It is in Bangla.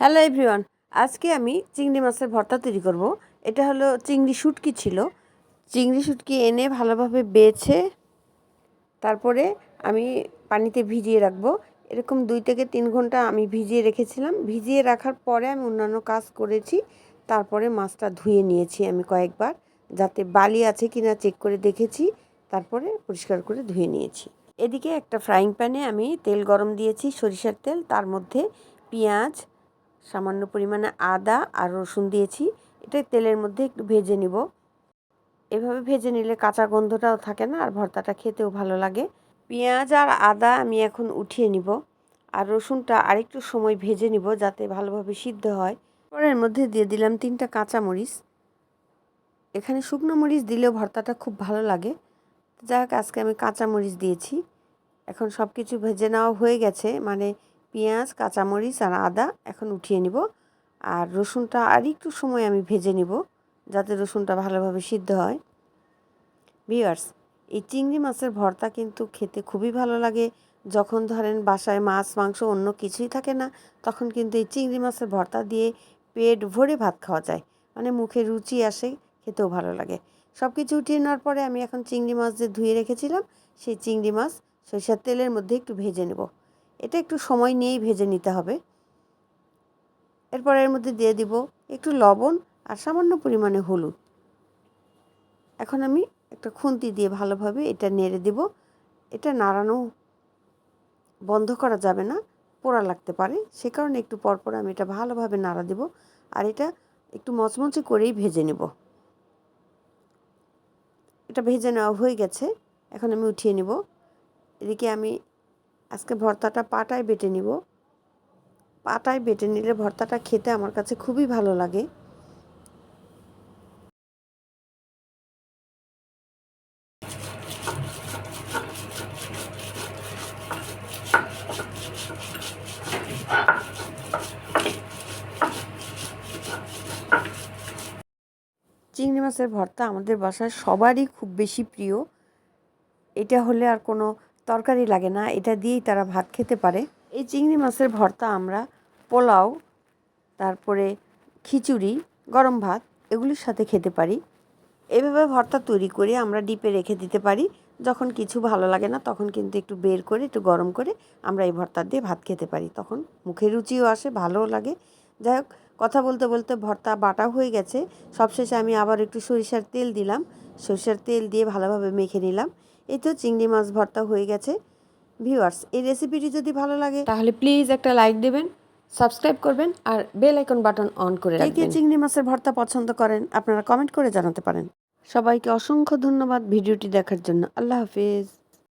হ্যালো এভরিওয়ান আজকে আমি চিংড়ি মাছের ভর্তা তৈরি করব। এটা হলো চিংড়ি শুটকি ছিল। চিংড়ি শুটকি এনে ভালোভাবে বেছে তারপরে আমি পানিতে ভিজিয়ে রাখব। এরকম দুই থেকে তিন ঘণ্টা আমি ভিজিয়ে রেখেছিলাম। ভিজিয়ে রাখার পরে আমি অন্যান্য কাজ করেছি। তারপরে মাছটা ধুয়ে নিয়েছি আমি কয়েকবার, যাতে বালি আছে কিনা চেক করে দেখেছি। তারপরে পরিষ্কার করে ধুয়ে নিয়েছি। এদিকে একটা ফ্রাইং প্যানে আমি তেল গরম দিয়েছি, সরিষার তেল। তার মধ্যে পেঁয়াজ সামান্য পরিমাণে আদা আর রসুন দিয়েছি। এটা তেলের মধ্যে একটু ভেজে নিব। এভাবে ভেজে নিলে কাঁচা গন্ধটাও থাকে না, আর ভর্তাটা খেতেও ভালো লাগে। পেঁয়াজ আর আদা আমি এখন উঠিয়ে নিব। আর রসুনটা আরেকটু সময় ভেজে নিব যাতে ভালোভাবে সিদ্ধ হয়। পরের মধ্যে দিয়ে দিলাম তিনটা কাঁচা মরিচ এখানে শুকনো মরিচ দিলেও ভর্তাটা খুব ভালো লাগে। যাই হোক আজকে আমি কাঁচা মরিচ দিয়েছি। এখন সব কিছু ভেজে নেওয়া হয়ে গেছে। মানে পেঁয়াজ, কাঁচামরিচ আর আদা এখন উঠিয়ে নিব। আর রসুনটা আর একটু সময় আমি ভেজে নিব, যাতে রসুনটা ভালোভাবে সিদ্ধ হয়। ভিওয়ার্স এই চিংড়ি মাছের ভর্তা কিন্তু খেতে খুবই ভালো লাগে। যখন ধরেন বাসায় মাছ, মাংস অন্য কিছুই থাকে না, তখন কিন্তু এই চিংড়ি মাছের ভর্তা দিয়ে পেট ভরে ভাত খাওয়া যায়। মানে মুখে রুচি আসে, খেতেও ভালো লাগে। সব কিছু উঠিয়ে নেওয়ার পরে আমি এখন চিংড়ি মাছ যে ধুয়ে রেখেছিলাম, সেই চিংড়ি মাছ সরিষার তেলের মধ্যে একটু ভেজে নেব। এটা একটু সময় নিয়েই ভেজে নিতে হবে। এরপর এর মধ্যে দিয়ে দিব একটু লবণ আর সামান্য পরিমাণে হলুদ। এখন আমি একটা খুন্তি দিয়ে ভালোভাবে এটা নেড়ে দেব। এটা নাড়ানো বন্ধ করা যাবে না, পোড়া লাগতে পারে। সে কারণে একটু পরপর আমি এটা ভালোভাবে নাড়া দেব আর এটা একটু মচমচে করেই ভেজে নেব। এটা ভেজে নেওয়া হয়ে গেছে। এখন আমি উঠিয়ে নেব। এদিকে আমি আজকে ভর্তাটা পাটায় বেটে নিব। পাটায় বেটে নিলে ভর্তাটা খেতে আমার কাছে খুবই ভালো লাগে। চিংড়ি মাছের ভর্তা আমাদের বাসায় সবারই খুব বেশি প্রিয়। এটা হলে আর কোনো তরকারি লাগে না, এটা দিয়েই তারা ভাত খেতে পারে। এই চিংড়ি মাছের ভর্তা আমরা, পোলাও, তারপরে খিচুড়ি, গরম ভাত এগুলির সাথে খেতে পারি। এভাবে ভর্তা তৈরি করে আমরা ডিপে রেখে দিতে পারি। যখন কিছু ভালো লাগে না, তখন কিন্তু একটু বের করে, একটু গরম করে আমরা এই ভর্তা দিয়ে ভাত খেতে পারি। তখন মুখে রুচিও আসে, ভালোও লাগে। যাই হোক, কথা বলতে বলতে ভর্তা বাটা হয়ে গেছে। সবশেষে আমি আবার একটু সরিষার তেল দিলাম। সরিষার তেল দিয়ে ভালোভাবে মেখে নিলাম। এই তো চিংড়ি মাছ ভর্তা হয়ে গেছে। ভিউয়ার্স এই রেসিপিটি যদি ভালো লাগে তাহলে প্লিজ একটা লাইক দেবেন সাবস্ক্রাইব করবেন আর বেল আইকন বাটন অন করে রাখবেন। চিংড়ি মাছের ভর্তা পছন্দ করেন আপনারা কমেন্ট করে জানাতে পারেন। সবাইকে অসংখ্য ধন্যবাদ ভিডিওটি দেখার জন্য। আল্লাহ হাফিজ।